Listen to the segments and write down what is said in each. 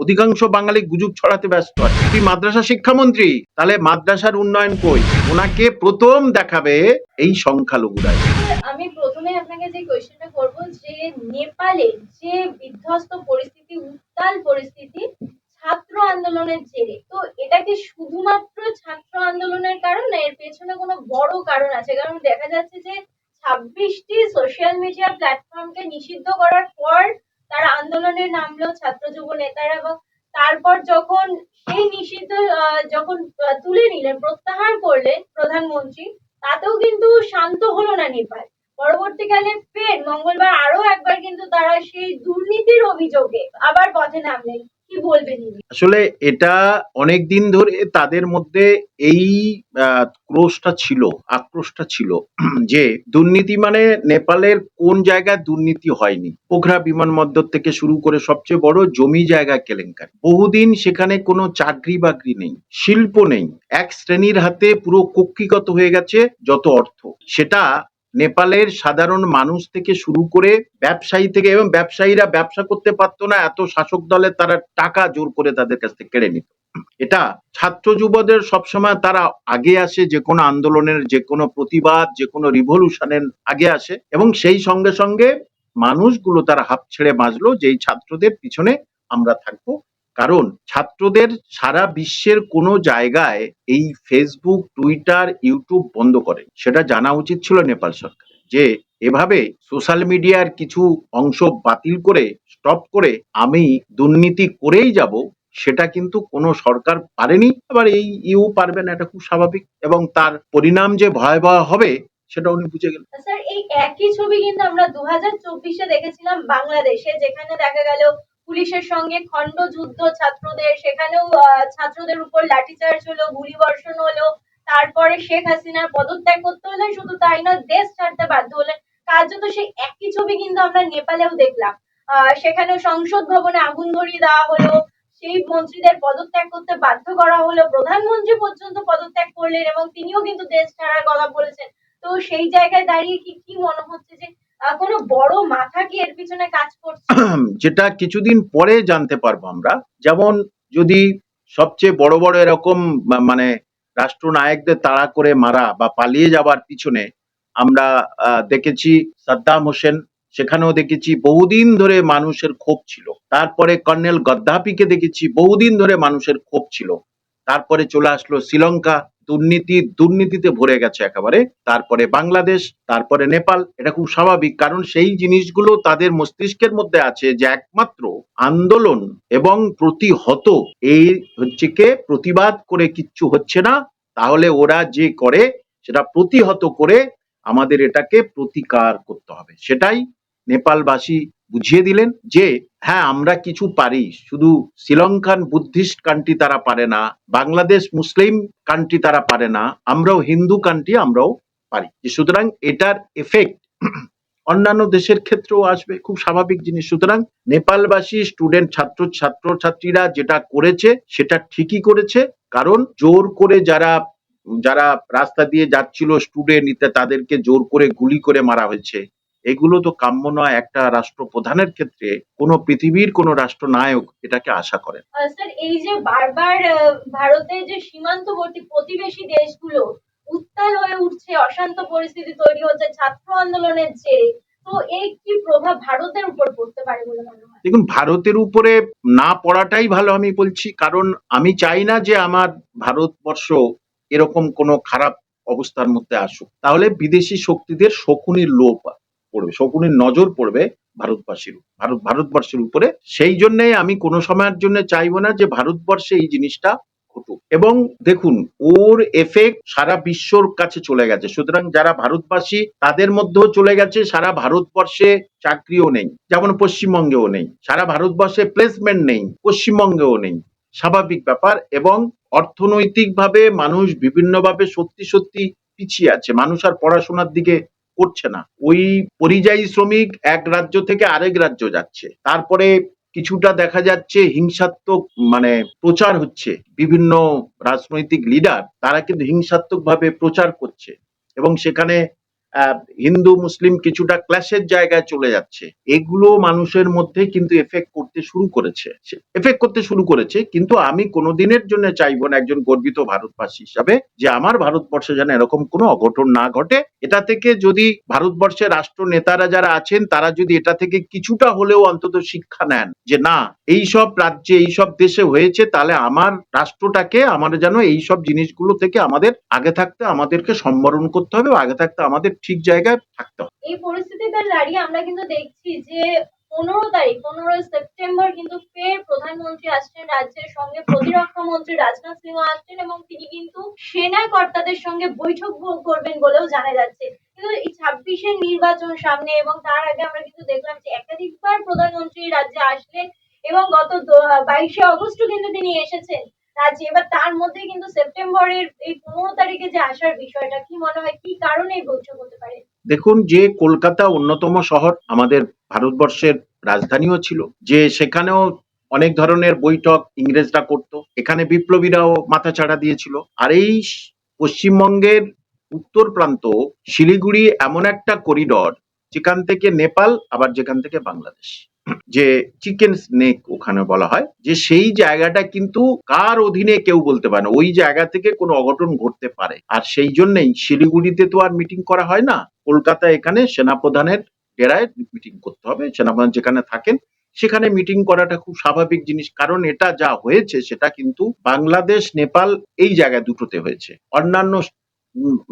অধিকাংশ বাঙালি গুজব ছড়াতে ব্যস্ত আছে তুই মাদ্রাসা শিক্ষামন্ত্রী? তাহলে মাদ্রাসার উন্নয়ন কই? ওনাকে প্রথম দেখাবে এই সংখ্যালঘুরা আমি প্রথমে আপনাকে যে কোয়েশ্চেনটা করব, যে নেপালে যে বিধ্বস্ত পরিস্থিতি, উত্তাল পরিস্থিতি, ছাত্র আন্দোলনের জেরে, তো এটা কি শুধুমাত্র ছাত্র আন্দোলনের কারণ? না, এর পেছনে কোনো বড় কারণ আছে? কারণ দেখা যাচ্ছে যে ছাব্বিশটি সোশ্যাল মিডিয়া প্ল্যাটফর্মকে নিষিদ্ধ করার পর তারা আন্দোলনে নামলো ছাত্র যুব নেতারা এবং তারপর যখন সেই নিষিদ্ধ যখন তুলে নিলেন, প্রত্যাহার করলেন প্রধানমন্ত্রী, তাতেও কিন্তু শান্ত হলো না নেপাল পরবর্তীকালে ফের মঙ্গলবার আরও একবার কিন্তু তারা সেই দুর্নীতির অভিযোগে আবার পথে নামলেন। আসলে এটা অনেক দিন ধরে তাদের মধ্যে এই ক্রোশটা ছিল, আক্রোশটা ছিল, যে দুর্নীতি মানে নেপালের কোন জায়গায় দুর্নীতি হয়নি। পোখরা বিমানবন্দর থেকে শুরু করে সবচেয়ে বড় জমি জায়গা কেলেঙ্কারি। বহুদিন সেখানে কোনো চাকরি বাকরি নেই, শিল্প নেই। এক শ্রেণির হাতে পুরো কক্ষিগত হয়ে গেছে যত অর্থ। সেটা নেপালের সাধারণ মানুষ থেকে শুরু করে ব্যবসায়ী থেকে এবং ব্যবসায়ীরা ব্যবসা করতে পারতো না, এত শাসক দলের তারা টাকা জোর করে তাদের কাছ থেকে কেড়ে নিত। এটা ছাত্র যুবদের সবসময় তারা আগে আসে, যে কোনো আন্দোলনের, যে কোনো প্রতিবাদ, যে কোনো রিভলিউশনের আগে আসে এবং সেই সঙ্গে সঙ্গে মানুষগুলো তারা হাফ ছেড়ে বাঁচলো যে এই ছাত্রদের পিছনে আমরা থাকব। কারণ ছাত্রদের সারা বিশ্বের কোনো জায়গায় এই ফেসবুক টুইটার ইউটিউব বন্ধ করে। সেটা জানা উচিত ছিল নেপাল সরকার যে এভাবে সোশ্যাল মিডিয়ার কিছু অংশ বাতিল করে, স্টপ করে আমি দুর্নীতি করেই যাব, সেটা কিন্তু কোনো সরকার পারেনি। আবার এই ইউ পারবে না, এটা খুব স্বাভাবিক। এবং তার পরিণাম যে ভয়াবহ হবে, সেটা উনি বুঝে গেলেন। স্যার, এই একই ছবি কিন্তু আমরা দু হাজার চব্বিশে দেখেছিলাম বাংলাদেশে, যেখানে দেখা গেল পুলিশের সঙ্গে খণ্ড যুদ্ধ ছাত্রদের, সেখানেও ছাত্রদের উপর লাঠিচার্জ হলো, গুলি বর্ষণ হলো, তারপরে শেখ হাসিনার পদত্যাগ করতে হলেন শুধু তাই না দেশ ছাড়তে বাধ্য হলেন কার্যত সেই একই ছবি কিন্তু আমরা নেপালেও দেখলাম। সেখানে সংসদ ভবনে আগুন ধরিয়ে দেওয়া হলো, সেই মন্ত্রীদের পদত্যাগ করতে বাধ্য করা হলো, প্রধানমন্ত্রী পর্যন্ত পদত্যাগ করলেন এবং তিনিও কিন্তু দেশ ছাড়ার কথা বলেছেন। তো সেই জায়গায় দাঁড়িয়ে কি কি মনে হচ্ছে যে কোনো বড় মাথা কি এর পিছনে কাজ করছে? যেটা কিছুদিন পরে জানতে পারব আমরা। যেমন যদি সবচেয়ে বড় বড় এরকম মানে রাষ্ট্রনায়কদের তাড়া করে মারা বা পালিয়ে যাবার পিছনে আমরা দেখেছি সাদ্দাম হোসেন, সেখানেও দেখেছি বহুদিন ধরে মানুষের ক্ষোভ ছিল। তারপরে কর্নেল গদ্দাফিকে দেখেছি বহুদিন ধরে মানুষের ক্ষোভ ছিল। তারপরে চলে আসলো শ্রীলঙ্কা দুর্নীতি, দুর্নীতিতে ভরে গেছে একেবারে। তারপরে বাংলাদেশ, তারপরে নেপাল, এটা খুব স্বাভাবিক। কারণ সেই জিনিসগুলো তাদের মস্তিষ্কের মধ্যে আছে যে একমাত্র আন্দোলন এবং প্রতিহত। এই হচ্ছে কে? প্রতিবাদ করে কিচ্ছু হচ্ছে না। তাহলে ওরা যে করে, সেটা প্রতিহত করে আমাদের এটাকে প্রতিকার করতে হবে। সেটাই নেপালবাসী বুঝিয়ে দিলেন যে হ্যাঁ আমরা কিছু পারি। শুধু শ্রীলঙ্কান বুদ্ধিস্ট কান্ট্রি তারা পারে না, বাংলাদেশ মুসলিম কান্ট্রি তারা পারে না, আমরাও হিন্দু কান্ট্রি আমরাও পারি। সুতরাং এটার এফেক্ট অন্যান্য দেশের ক্ষেত্রেও আসবে, খুব স্বাভাবিক জিনিস। সুতরাং নেপালবাসী স্টুডেন্ট ছাত্র ছাত্র ছাত্রীরা যেটা করেছে, সেটা ঠিকই করেছে। কারণ জোর করে যারা যারা রাস্তা দিয়ে যাচ্ছিল স্টুডেন্ট তাদেরকে জোর করে গুলি করে মারা হয়েছে। এগুলো তো কাম্য নয় একটা রাষ্ট্রপ্রধানের ক্ষেত্রে কোনো পৃথিবীর কোনো রাষ্ট্রনায়ক এটাকে আশা করেন। স্যার এই যে বারবার ভারতের যে সীমান্তবর্তী প্রতিবেশী দেশগুলো উত্তাল হয়ে উঠছে অশান্ত পরিস্থিতি তৈরি হচ্ছে ছাত্র আন্দোলনের জেরে তো এই কি প্রভাব ভারতের উপর পড়তে পারে বলে দেখুন ভারতের উপরে না পড়াটাই ভালো আমি বলছি কারণ আমি চাই না যে আমার ভারতবর্ষ এরকম কোনো খারাপ অবস্থার মধ্যে আসুক। তাহলে বিদেশি শক্তিদের শকুনির লোপ পড়বে, শকুনের নজর পড়বে ভারতবাসীর ভারত, ভারতবর্ষের উপরে। সেই জন্যই আমি কোনো সময়ের জন্য চাইব না যে ভারতবর্ষে এই জিনিসটা ঘটুক। এবং দেখুন, ওর এফেক্ট সারা বিশ্বর কাছে চলে গেছে। সুতরাং যারা ভারতবাসী, তাদের মধ্যেও চলে গেছে, সারা ভারতবর্ষে চাকরিও নেই, যেমন পশ্চিমবঙ্গেও নেই। সারা ভারতবর্ষে প্লেসমেন্ট নেই, পশ্চিমবঙ্গেও নেই। স্বাভাবিক ব্যাপার এবং অর্থনৈতিকভাবে মানুষ বিভিন্নভাবে সত্যি সত্যি পিছিয়ে আছে। মানুষ আর পড়াশোনার দিকে করছে না। ওই পরিযায়ী শ্রমিক এক রাজ্য থেকে আরেক রাজ্য যাচ্ছে। তারপরে কিছুটা দেখা যাচ্ছে হিংসাত্মক মানে প্রচার হচ্ছে। বিভিন্ন রাজনৈতিক লিডার তারা কিন্তু হিংসাত্মক ভাবে প্রচার করছে। এবং সেখানে হিন্দু, মুসলিম কিছুটা ক্লাসের জায়গায় চলে যাচ্ছে। এগুলো মানুষের মধ্যে কিন্তু এফেক্ট করতে শুরু করেছে। এফেক্ট করতে শুরু করেছে, কিন্তু আমি কোনোদিনের জন্য চাইব না একজন গর্বিত ভারতবাসী হিসাবে যে আমার ভারতবর্ষে যেন এরকম কোনো অঘটন না ঘটে। এটা থেকে যদি ভারতবর্ষের রাষ্ট্র নেতারা যারা আছেন, তারা যদি এটা থেকে কিছুটা হলেও অন্তত শিক্ষা নেন যে না এই সব রাজ্যে এই সব দেশে হয়েছে, তাহলে আমার রাষ্ট্রটাকে, আমার যেন এই সব জিনিসগুলো থেকে আমাদের আগে থাকতে, আমাদেরকে সম্বরণ করতে হবে, আগে থাকতে আমাদের ঠিক জায়গায় থাকতে হবে। এই পরিস্থিতিতে দাঁড়িয়ে আমরা কিন্তু দেখছি যে পনেরো তারিখ পনেরোই সেপ্টেম্বর কিন্তু ফের প্রধানমন্ত্রী আসছেন রাজ্যের সঙ্গে, প্রতিরক্ষা মন্ত্রী রাজনাথ সিংহ আসছেন এবং তিনি কিন্তু সেনা কর্তাদের সঙ্গে বৈঠক করবেন বলেও জানা যাচ্ছে। কিন্তু এই ছাব্বিশের নির্বাচন সামনে এবং তার আগে আমরা কিন্তু দেখলাম যে একাধিকবার প্রধানমন্ত্রী রাজ্যে আসলেন এবং গত বাইশে অগস্টও কিন্তু তিনি এসেছেন রাজ্যে। এবার তার মধ্যে কিন্তু সেপ্টেম্বরের এই পনেরো তারিখে যে আসার বিষয়টা, কি মনে হয়, কি কারণে এই বৈঠক হতে পারে? দেখুন, যে কলকাতা অন্যতম শহর, আমাদের ভারতবর্ষের রাজধানীও ছিল, যে সেখানেও অনেক ধরনের বৈঠক ইংরেজরা করত। এখানে বিপ্লবীরাও মাথাচাড়া দিয়েছিল। আর এই পশ্চিমবঙ্গের উত্তর প্রান্ত, শিলিগুড়ি এমন একটা করিডর যেখান থেকে নেপাল, আবার যেখান থেকে বাংলাদেশ। যে চিকেন স্নেক ওখানে বলা হয়, যে সেই জায়গাটা কিন্তু কার অধীনে কেউ বলতে পারে না। ওই জায়গা থেকে কোনো অঘটন ঘটতে পারে। আর সেই জন্যই শিলিগুড়িতে তো আর মিটিং করা হয় না। কলকাতা এখানে সেনাপ্রধানের ডেরায় মিটিং করতে হবে। সেনাপ্রধান যেখানে থাকেন, সেখানে মিটিং করাটা খুব স্বাভাবিক জিনিস। কারণ এটা যা হয়েছে, সেটা কিন্তু বাংলাদেশ, নেপাল এই জায়গায় দুটোতে হয়েছে। অন্যান্য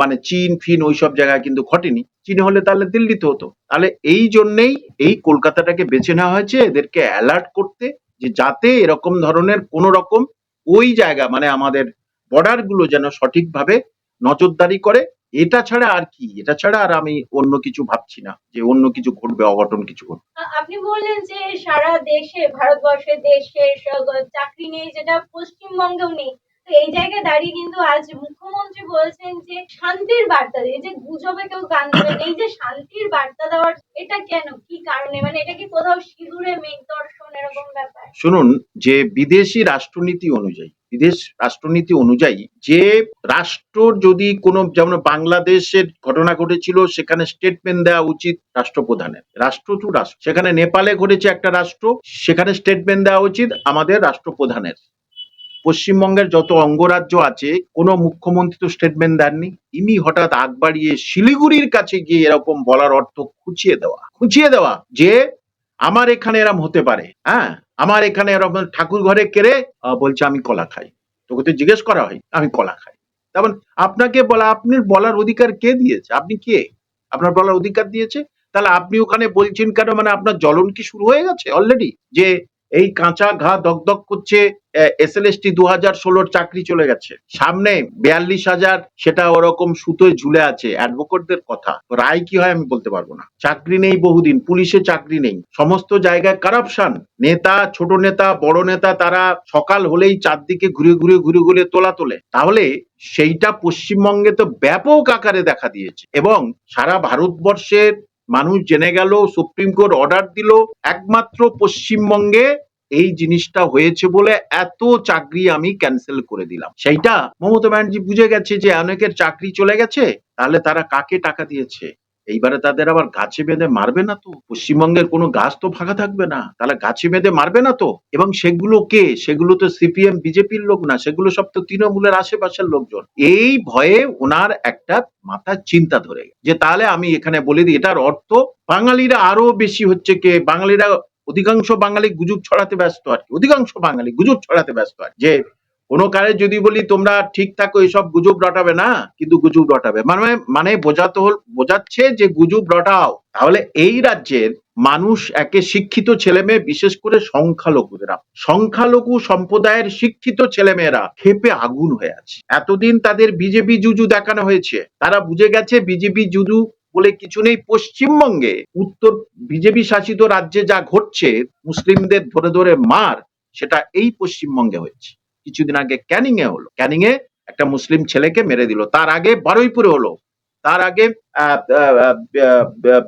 মানে চীন, ফিন ওইসব জায়গায় কিন্তু ঘটেনি। চীনে হলে তাহলে দিল্লিতে হতো। তাহলে এই জন্যেই এই কলকাতাটাকে বেছে নেওয়া হয়েছে, এদেরকে অ্যালার্ট করতে যে যাতে এরকম ধরনের কোন রকম ওই জায়গা মানে আমাদের বর্ডারগুলো যেন সঠিকভাবে নজরদারি করে। এটা ছাড়া আর কি? এটা ছাড়া আর আমি অন্য কিছু ভাবছি না, যে অন্য কিছু ঘটবে, অঘটন কিছু ঘটবে। আপনি বললেন যে সারা দেশে, ভারতবর্ষের দেশে চাকরি নেই, যেটা পশ্চিমবঙ্গেও নেই। এই জায়গায় দাঁড়িয়ে কিন্তু আজ মুখ্যমন্ত্রী বলছেন যে শান্তির বার্তা দিয়ে যে গুজবে কেউ কান দেবেন, এই যে শান্তির বার্তা দেওয়ার এটা কেন? কি কারণে? মানে এটা কি কোথাও সিঁদুরে মেঘ দর্শন এরকম ব্যাপার? শুনুন, যে বিদেশি রাষ্ট্রনীতি অনুযায়ী, বিদেশ রাষ্ট্রনীতি অনুযায়ী যে রাষ্ট্র যদি কোনো যেমন বাংলাদেশের ঘটনা ঘটেছিল, সেখানে স্টেটমেন্ট দেওয়া উচিত রাষ্ট্রপ্রধানের। রাষ্ট্র টু রাষ্ট্র। সেখানে নেপালে ঘটেছে একটা রাষ্ট্র, সেখানে স্টেটমেন্ট দেওয়া উচিত আমাদের রাষ্ট্রপ্রধানের। পশ্চিমবঙ্গের যত অঙ্গরাজ্য আছে, কোনো মুখ্যমন্ত্রী তো স্টেটমেন্ট দেননি। ইনি হঠাৎ আগ বাড়িয়ে শিলিগুড়ির কাছে গিয়ে এরকম বলার অর্থ খুঁচিয়ে দেওয়া। খুঁচিয়ে দেওয়া যে, আমার এখানে এরম হতে পারে হ্যাঁ? আমার এখানে এরকম ঠাকুর ঘরে কেড়ে বলছে আমি কলা খাই। তোকে তো জিজ্ঞেস করা হয়, আমি কলা খাই। তেমন আপনাকে বলা, আপনি বলার অধিকার কে দিয়েছে? আপনি কে? আপনার বলার অধিকার দিয়েছে? তাহলে আপনি ওখানে বলছেন কেন? মানে আপনার জ্বলন কি শুরু হয়ে গেছে অলরেডি যে এই কাঁচা ঘা দগদগ করছে এস এল এস টি দু হাজার ষোলোর চাকরি চলে গেছে। সামনে বিয়াল্লিশ হাজার, সেটা ওরকম সুতোয় ঝুলে আছে, অ্যাডভোকেটদের কথা। রায় কি হয় আমি বলতে পারব না। চাকরি নেই বহুদিন, পুলিশে চাকরি নেই। সমস্ত জায়গায় কারাপশন নেতা, ছোট নেতা, বড় নেতা, তারা সকাল হলেই চারদিকে ঘুরে ঘুরে ঘুরে ঘুরে তোলা তোলে। তাহলে সেইটা পশ্চিমবঙ্গে তো ব্যাপক আকারে দেখা দিয়েছে। এবং সারা ভারতবর্ষের মানুষ জেনে গেল, সুপ্রিম কোর্ট অর্ডার দিল, একমাত্র পশ্চিমবঙ্গে এই জিনিসটা হয়েছে বলে এত চাকরি আমি ক্যান্সেল করে দিলাম। সেইটা মমতা ব্যানার্জি বুঝে গেছে যে অনেকের চাকরি চলে গেছে, তাহলে তারা কাকে টাকা দিয়েছে? এইবারে তাদের আবার গাছে বেঁধে মারবে না তো? পশ্চিমবঙ্গের কোনো গাছ তো ফাঁকা থাকবে না। তাহলে গাছে বেঁধে মারবে না তো? এবং সেগুলো কে? সেগুলো তো সিপিএম, বিজেপির লোক না, সেগুলো সব তো তৃণমূলের আশেপাশের লোকজন। এই ভয়ে ওনার একটা মাথার চিন্তা ধরে যে তাহলে আমি এখানে বলে দিই, এটার অর্থ বাঙালিরা আরও বেশি হচ্ছে কে? বাঙালিরা অধিকাংশ বাঙালি গুজব ছড়াতে ব্যস্ত আর কি, অধিকাংশ বাঙালি গুজব ছড়াতে ব্যস্ত আর যে কোনো কালে যদি বলি তোমরা ঠিক থাকো, এসব গুজব রটাবে না, কিন্তু গুজব রটাবে। মানে মানে বোঝাতে হল, বোঝাচ্ছে যে গুজব রটাও। তাহলে এই রাজ্যের মানুষ একে শিক্ষিত ছেলে মেয়ে বিশেষ করে সংখ্যালঘুদেরা। সংখ্যালঘু সম্প্রদায়ের শিক্ষিত ছেলেমেয়েরা ক্ষেপে আগুন হয়ে আছে। এতদিন তাদের বিজেপি জুজু দেখানো হয়েছে। তারা বুঝে গেছে, বিজেপি জুজু বলে কিছু নেই। পশ্চিমবঙ্গে উত্তর বিজেপি শাসিত রাজ্যে যা ঘটছে, মুসলিমদের ধরে ধরে মার, সেটা এই পশ্চিমবঙ্গে হয়েছে। কিছুদিন আগে ক্যানিং এ হলো। ক্যানিং এ একটা মুসলিম ছেলেকে মেরে দিল। তার আগে বারুইপুরে হলো। তার আগে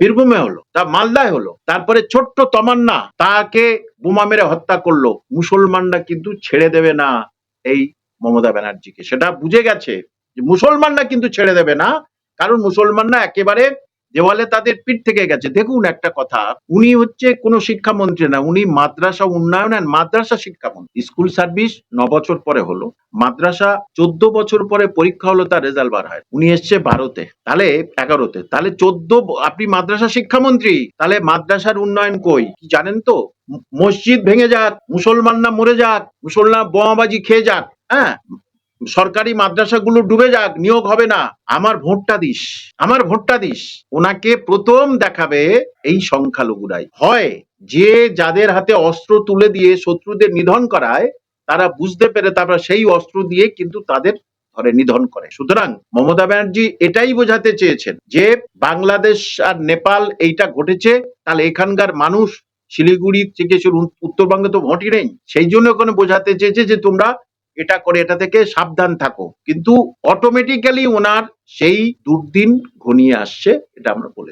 বীরভূমে হলো। তা মালদায় হলো। তারপরে ছোট্ট তমান্না তাকে বোমা মেরে হত্যা করল। মুসলমানরা কিন্তু ছেড়ে দেবে না এই মমতা ব্যানার্জিকে। সেটা বুঝে গেছে মুসলমানরা কিন্তু ছেড়ে দেবে না। কারণ মুসলমানরা একেবারে দেওয়ালে তাদের পিঠ থেকে গেছে। দেখুন একটা কথা, উনি হচ্ছে কোনো শিক্ষামন্ত্রী না, উনি মাদ্রাসা উন্নয়ন আর মাদ্রাসা শিক্ষামন্ত্রী। স্কুল সার্ভিস ন বছর পরে হলো, মাদ্রাসা চোদ্দ বছর পরে পরীক্ষা হলো তার রেজাল্ট বার হয়। উনি এসছে বারোতে, তাহলে এগারোতে, তাহলে চোদ্দ, আপনি মাদ্রাসা শিক্ষামন্ত্রী, তাহলে মাদ্রাসার উন্নয়ন কই? কি জানেন তো? মসজিদ ভেঙে যাক, মুসলমানরা মরে যাক মুসলমান বোমাবাজি খেয়ে যাক হ্যাঁ? সরকারি মাদ্রাসাগুলো ডুবে যাক, নিয়োগ হবে না। আমার ভোটটা দিস, আমার ভোটটা দিস। ওনাকে প্রথম দেখাবে এই সংখ্যালঘুরাই। হয় যে যাদের হাতে অস্ত্র তুলে দিয়ে শত্রুদের নিধন করায়, তারা বুঝতে পেরে তারপর সেই অস্ত্র দিয়ে কিন্তু তাদের ধরে নিধন করে। সুতরাং মমতা ব্যানার্জি এটাই বোঝাতে চেয়েছেন যে বাংলাদেশ আর নেপাল এইটা ঘটেছে, তাহলে এখানকার মানুষ শিলিগুড়ি থেকে উত্তরবঙ্গে তো ভোটই নেই। সেই জন্য ওখানে বোঝাতে চেয়েছে যে তোমরা এটা করে, এটা থেকে সাবধান থাকো। কিন্তু অটোমেটিক্যালি ওনার সেই দুর্দিন ঘনিয়ে আসছে, এটা আমরা বলে